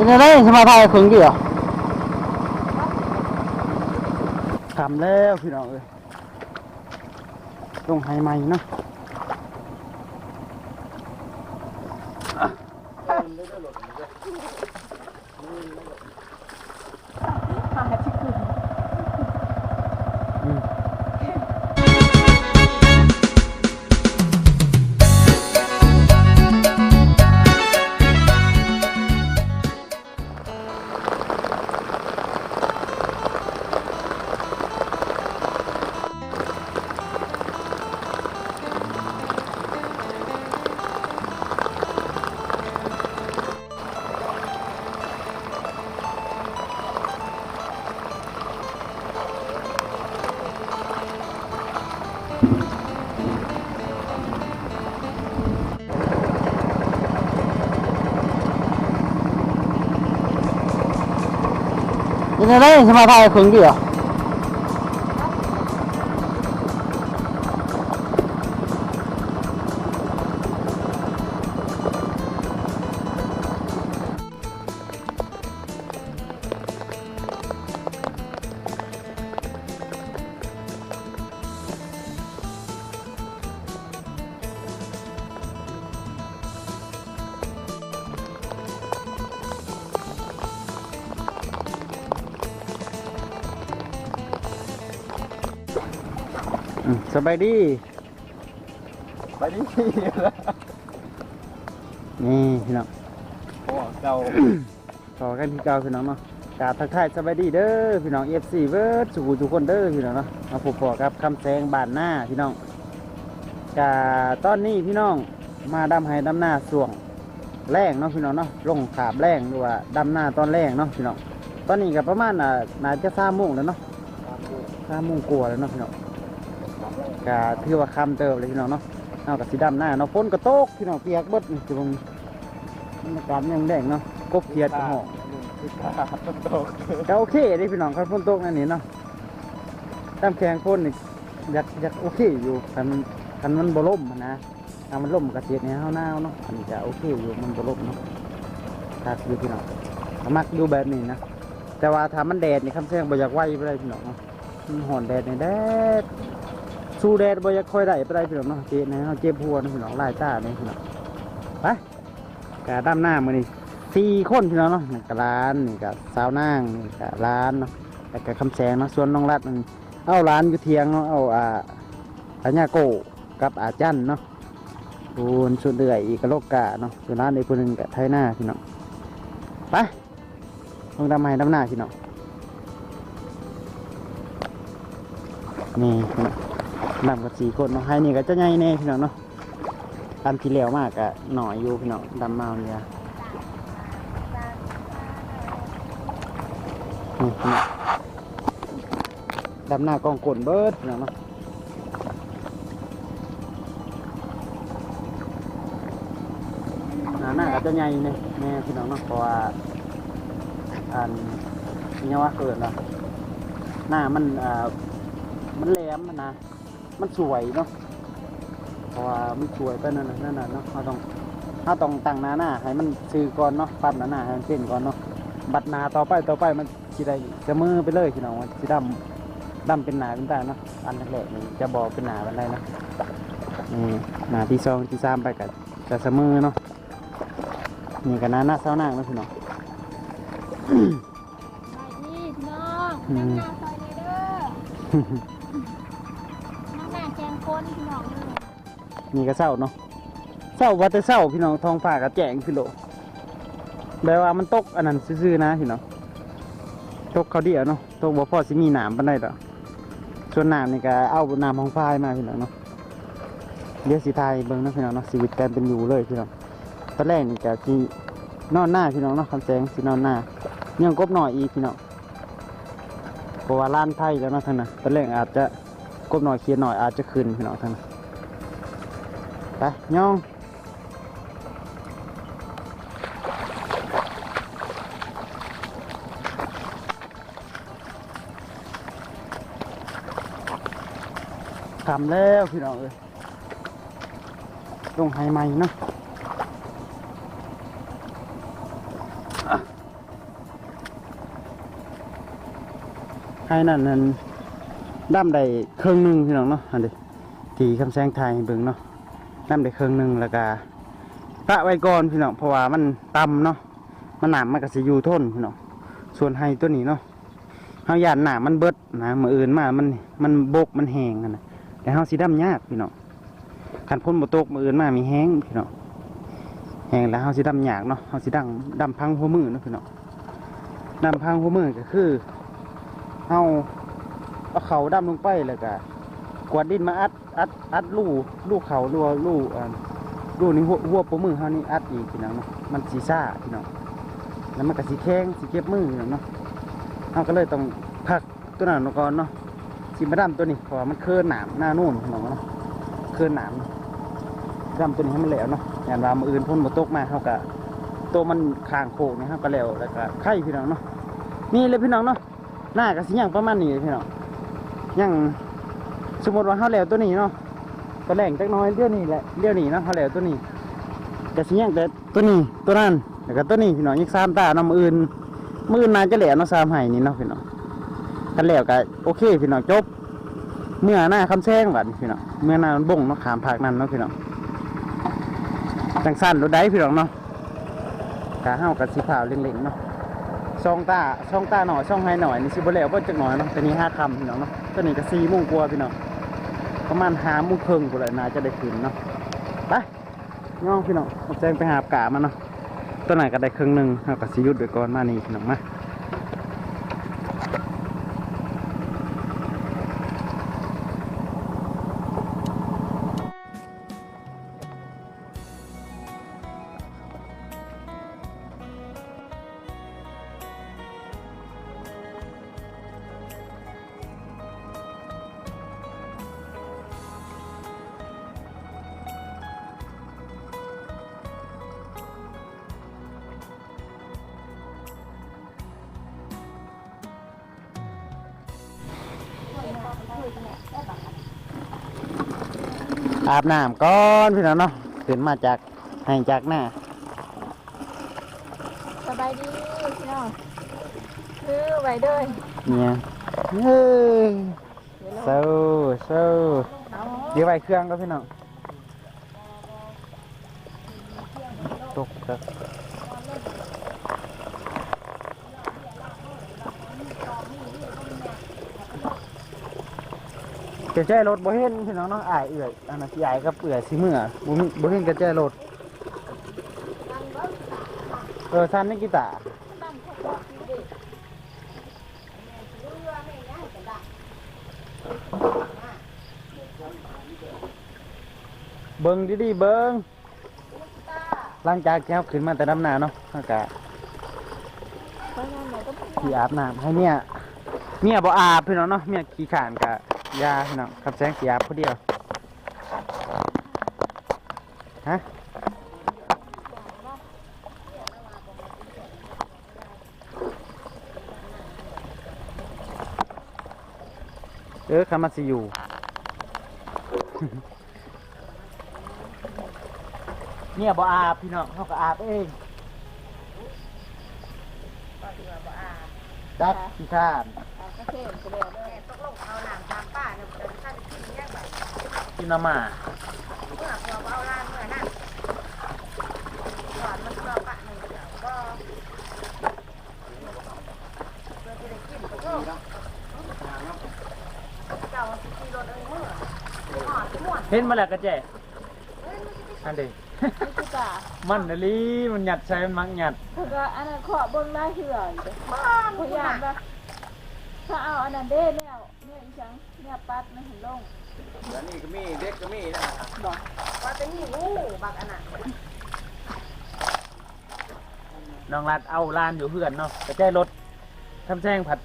ยังไงสมาทายขึงกี่อะทำแล้วพี่น้องเอ้ยต้องให้ใหม่เนาะยังไงสม นี่ยขึงกี่อะอื สบายดี ไปดินี่พี่น้องโอ้เก่าต่อกันที่เก่าพี่น้องเนาะกราบทักทายสบายดีเด้อพี่น้อง FC เวิร์ดสุขุทุกคนเด้อพี่น้องเนาะมาพบปะกับคำแสงบานหน้าพี่น้องกาตอนนี้พี่น้องมาดำไห้ดำหน้าส่วงแรงเนาะพี่น้องเนาะลงขาบแรงหรือว่าดำหน้าตอนแรงเนาะพี่น้องตอนนี้ก็ประมาณน่ะน่าจะสามโมงแล้วเนาะสามโมงกว่าแล้วเนาะพี่น้อง กาถือว่าคำเติมเลยพี่น้องเนาะเอากับสีดำหน้าเนาะฝนก็ตกพี่น้องเปียกเบิดนี่คือผมบรรยากาศยังแดงเนาะกบเขียดกับหอกตกก็โอเคเด้พี่น้องคันฝนตกนั่นนี่เนาะตามแข็งฝนนี่อยากอยากโอเคอยู่คันคันมันบ่ล่มหั้นนะถ้ามันล่มกระเทียดในห้าวหนาวเนาะอันนี้จะโอเคอยู่มันบ่ล่มเนาะถ้าคือพี่น้องก็มักอยู่แบบนี้นะแต่ว่าถ้ามันแดดนี่คำแซงบ่อยากไหวไปได้พี่น้องเนาะมันห่อนแดดนี่แดด สู้แดดบ่อยากค่อยได้ไปได้พี่น้องเนาะเจ็บนะเฮาเจ็บหัวนะพี่น้องลายตาเนี่ยพี่น้องไปกะด้านหน้ามือนี้สี่คนพี่น้องเนาะนี่ก็ร้านนี่ก็สาวนางนี่ก็ร้านเนาะแล้วก็คำแสงเนาะส่วนน้องรัดนั่เอาร้านอยู่เทียงเนาะเอาอ่าปัญญาโกกับอาจันเนาะคูณสุดเดือยอีกกะโลกกาเนาะส่วนร้านในคนหนึ่งกับไทยหน้าพี่น้องไปลงดำไม้ดำหน้าพี่น้องนี่พี่น้อง ดำกับสี่คนเนาะให้นี่ก็จะใหญ่แน่พี่น้องเนาะอันที่เหลวมากอะหน่อยอยู่พี่น้องดำมาเนี่ยดำหน้ากองกลนเบิดเนาะเนาะหน้าหน้าก็จะใหญ่เนี่ยแม่พี่น้องเนาะเพราะว่าอันนี่ว่าเกิดเนาะหน้ามันอ่ามันแหลมอะนะ มันสวยเนาะเพราะว่ามันสวยไปนั่นน่ะนั่นน่ะเนาะเราต้องเราต้องตั้งหน้าหน้าให้มันซื้อก่อนเนาะปรับหน้าหน้าให้มันเป็นก่อนเนาะบัดหนาต่อไปต่อไปมันสิได้เสมอไปเลยพี่น้องมันสิดำดำเป็นหนาเป็นตาเนาะอันแรกๆนี่จะบอกเป็นหนาเป็นไรนะนี่หนาที่สองที่สามไปกับจะเสมอเนาะนี่ก็หนาหน้าเศร้าหน้าเนาะพี่น้องไปนี่พี่น้องอืนั่งมหน้าซอยนี้เด้อนั่งห นพี่น้องเลยนี่ก็เศร้าเนาะเศร้าว่าแต่เศร้าพี่น้องทองฟ้าก็แจงขึ้นโลแปลว่ามันตกอันนั้นซื่อๆนะพี่น้องตกเขาเดียวเนาะตกบ่พอสิมีหนามปานใดดอกส่วนหนามนี่ก็เอาหน้ำของฟ้ายมาพี่น้องเนาะเดี๋ยวสิทายเบิ่งเนาะพี่น้องเนาะชีวิตการเป็นอยู่เลยพี่น้องตอนแรกนี่ก็สินอนหน้าพี่น้องเนาะคำแสงสินอนหน้ายังกบหน่อยอีกพี่น้องเพราะว่าล้านไทยแล้วเนาะท่านนะตอนแรกอาจจะ กบหน่อยเคียนหน่อยอาจจะขึ้นพี่น้องทางนั้นไปย่องทำแล้วพี่น้องเอ้ยลงไฮไม่เนาะไฮนั่นนั่น ดำได้ครึ่งหนึงพี่น้องเนาะอันนี้ที่คำแสงไทยเบิ่งเนาะดำได้ครึ่งหนึงแล้วก็ปะไว้ก่อนพี่น้องเพราะว่ามันต่ำเนาะมันหนามมันก็สิอยู่ทนพี่น้องส่วนไฮตัวนี้เนาะเฮาหยานหนามมันเบิดนะมืออื่นมามันมันบกมันแหงนั่นนะแต่เฮาสิดำยากพี่น้องคันพ้นบ่ตกมืออื่นมามีแห้งพี่น้องแห้งแล้วเฮาสิดำยากเนาะเฮาสิดังดำพังหัวมือเนาะพี่น้องดำพังหัวมือก็คือเฮา เอาเขาดำลงไปแล้วก็กวาดดินมาอัดอัดอัดรูรูเขารูรูอ่ารูนี่หัวหัวปมือเฮานี่อัดอีกพี่น้องเนาะมันสีซ่าพี่น้องแล้วมันก็สีแข็งสีเก็บมือพี่น้องเนาะเฮาก็เลยต้องพักตัวนั้นก่อนเนาะสิมาดำตัวนี้เพราะว่ามันเคลื่อนหนามหน้านู่นพี่น้องเนาะเคลื่อนหนามดำตัวนี้ให้มันแล้วเนาะอย่างว่ามืออื่นพ่นบ่ตกมาเฮาก็ตัวมันคางโคกนี่เฮาก็แล้วแล้วก็ไข่พี่น้องเนาะนี่เลยพี่น้องเนาะหน้าก็สิย่างประมาณนี้พี่น้อง ย่างสมมติว่าเฮาแล้วตัวนี้เนาะตัวแรงจักน้อยเดี๋ยวนี้แหละเดี๋ยวนี้เนาะเฮาแล้วตัวนี้ก็สิย่างแต่ตัวนี้ตัวนั้นแล้วก็ตัวนี้พี่น้องอีกสามตาเนาะมืออื่นมืออื่นนาจะแล้วเนาะสามไห้นี่เนาะพี่น้องคันแล้วก็โอเคพี่น้องจบ เมื่อหน้าคำแซงบัดนี้พี่น้องเมื่อหน้ามันบ่งเนาะขามภาคนั้นเนาะพี่น้องจังสั้นรถได้พี่น้องเนาะกะเฮากับสีขาวเล็งๆเนาะ ช่องตาช่องตาหน่อยช่องไฮหน่อยนี่ชิบ่แล้วบ่จักหน่อยเนาะแต่นี้ห้าคำพี่น้องเนาะตัวนี้ก็สี่โมงกว่าพี่น้องประมาณห้าโมงครึ่งกูเลยนาจะได้ขึ้นเนาะไปน้องพี่น้องเอาแซงไปหาบกามาเนาะตัวไหนก็ได้ครึ่งหนึ่งเราก็สิหยุดไปก่อนมานี่พี่น้องมา อาบน้ำก่อนพี่น้องเนาะขึ้นมาจากให้จากหน้าสบายดีพี่น้องคือไว้เด้อเนี่ยเฮ้ยเศร้าเศร้าเอาเดี๋ยวไปเครื่องก็พี่น้องตกครับ ระแจรถบ่เห็นพี่น้องเนาะอายเอื่อยอันนั้นสิอายกับเอื่อยสิเมื่อบ่มีบ่เห็นกระแจรถเออซันนี่กีตาร์ตั้งพวกเราอยู่ดิเบิ่งดีๆเบิ่งหลังจากแก้วขึ้นมาแต่น้ำหนาเนาะอากาศเพราะงั้นเดี๋ยวก็ที่อาบน้ำให้เมียเมียบ่อาบพี่น้องเนาะเมียขี้ขานกะ ยาพี่น้องกับแสงสีอาบผู้เดียว ฮะเออคำมาสิอยู่เนี่ยบ่อาบพี่น้องเขาก็อาบเองดักขี้ข้านเอากระเทียมไปเลยเด้อต กินน้ำหมาเมื่อพอเอาล้านเมื่อนั้นก่อนมันก็ปะหนึ่งเดี๋ยวก็เพื่อจะได้กินก็ก็เจ้าสิขี่รถเอ้ยเมื่อหอดม่วนเห็นมาแล้วกระแจอันเดีนี่คือจ่ามันน่ะลีมันหยัดใช้มันมักหยัดเพราะว่าอันนั้นขอเบิ่งได้เหื่อยเด้อบ้าพยายามว่าถ้าเอาอันนั้นเด้แล้วเนี่ยอีจังเนี่ยปัดมันเห็นลง เดี๋ยวนี้ก็มีเด็กก็มีนะว่าจะมีงูบักอันนั้นน้องรัดเอาลานอยู่เพื่อนเนาะกระแจรถทำแซงผัด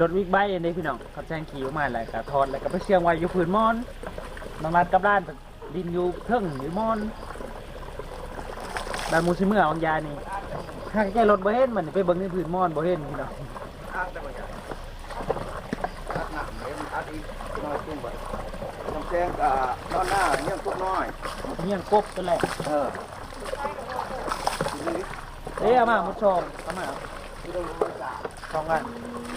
รถวิกไบค์อันนี้พี่น้องขับแซงขี่ออกมาแล้วก็ทอดแล้วก็ไปเชียงไว้อยู่พื้นมอนน้องรัดกับลานดินอยู่เทิงอยู่มอนบานมูซิเมื่อวังยานี่ถ้ากระแจรถบ่เห็นมันนี่ไปเบิ่งในพื้นมอนบ่เห็นพี่น้องอ้า นักเลยมันอัดอีกน้อยขึ้นบ่น้ำแซงกับนอนหน้าเงี้ยงทุกน้อยเมี่ยงกบตัวแหละเออทีนี้เอ้ยเอามาหมดชองเอามาที่เรารู้จักไปสองอัน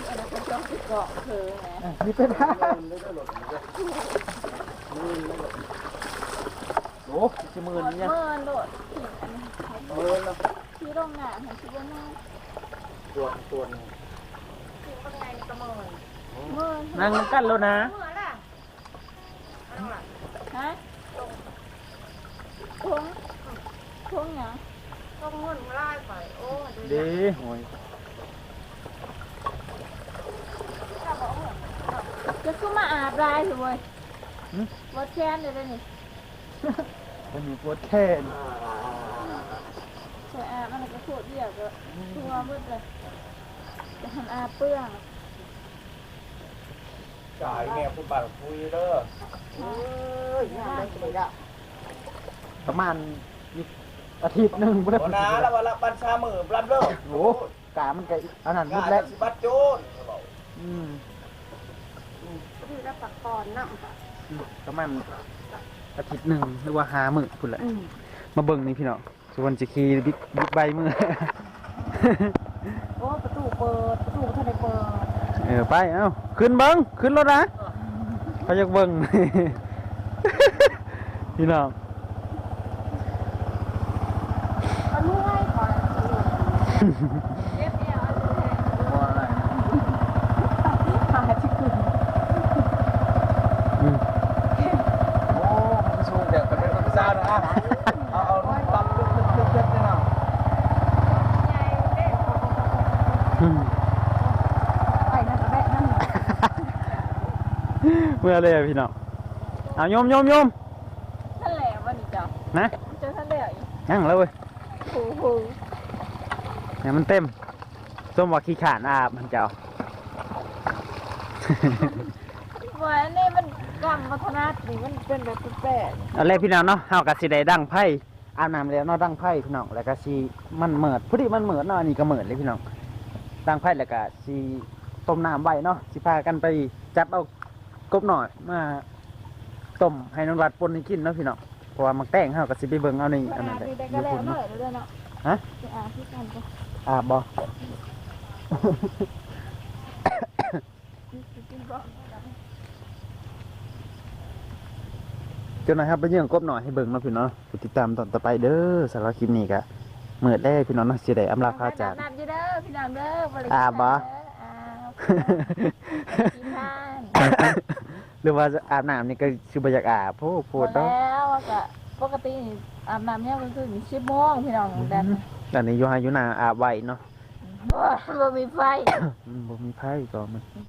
อันนั้นเป็นช่องที่เกาะเธอไงอะนี่เป็นเงินได้ตลอดเลยโอ้จะหมื่นเมื่เนี่ยอโดดที่อันนี้เงินแล้วที่โรงงานของชิบะน่าตัวตัวกินเป็นไงนี่ก็เมินเมื่อนั่งกันแล้วนะ เมื่อล่ะเอาล่ะ ฮะทงทงหยังต้องเงินไล่ไป โอ้ดูดีโอ้ยจะขึ้นมาอาบลายสิเว้ยวัดแค้นเลยเด้อนี่มันมีโคตรแทนใส่อาบมันก็โคตรเดียวก็ตัวมืดเลยจะทำอาบเปื้อง จ่ายแง่ผู้บ่าวคุยเด้อประมาณอีกอาทิตย์หนึ่งบ่ได้บ่นาแล้วว่าละปันชามือปรับเด้อโอ้กามันก็อันนั้นงามุดนแล้วสิบัดโจรเขาบอกอืมดูแล้วปักปอนน้ำประมาณอาทิตย์หนึ่งหรือว่าหามื้อพุ่นแหละมาเบิ่งนี่พี่น้องส่วนจะขี่บิ๊กบิ๊กไบค์มื้อโอ้ประตูเปิดประตูท่านได้เปิด เออไปเอ้าขึ้นเบิ้งขึ้นรถนะเขาอยากเบิ้งพี่น้องอาลุยก่อมโอ้มันสูงเดี๋ยวก็เป็นคนพิซซ่านะเอาเอาปั๊มตึ๊ดตึ๊ดตึ๊ดตึ๊ดนี่เนาะ ใหญ่เด้ อืม ไปนั่นก็แบะนั่น เมื่อเลยพี่น้องเอาโยมโยมโยมท่านแหล่วันนี้จ้ะนะเจอท่านแหล่อีกนั่งแล้วเว้ยโอ้โหเนี่ยมันเต็มส้มว่าขี้ขานอาบมันเจ้าวันนี้มันกำมัธนานี่มันเป็นแบบแปลกเอาแรกพี่น้องเนาะเฮาก็สิได้ดังไพ่อาบน้ำแล้วเนาะดังไพ่พี่น้องแล้วก็สิมันเหมิดพอดีมันเหมิดเนาะอันนี้ก็เหมิดเลยพี่น้องดังไพ่แล้วก็สิต้มน้ำไว้เนาะสิพากันไปจับเอา กบหน่อยมาต้มให้น้องรัดปนให้กินเนาะพี่น้องเพราะว่ามักแต้งเฮาก็สิไปเบิ่งเอาในๆอันนั้นอาแหละบอนี่ได้ก็ยู่แล้วพุ่นเมื่เนาะฮะไปอาบที่กันก็อาบบ่กินก็เจ้าหน่อยครับไปเยี่ยงกบหน่อยให้เบิ่งเนาะพี่น้องกดติดตามตอนต่อไปเด้อสำหรับคลิปนี้ก็เมื่อได้พี่น้องเนาะสิได้อำลาพาจาก น้ำอยู่เด้อพี่น้องเด้อบริอาบบ่อาบกินทาน หรือว่าอาบน้ำนี่ก็คือบรรยากาศโพดโพดแล้เนาะวก็ปกตินี่อาบน้ำเนี่ยก็คือสิบโมงพี่น้องแดนตอนนี้อยู่หาอยู่นาอาบไว้เนาะบ่บ่มีไฟ อืมบ่มีไผก็มัน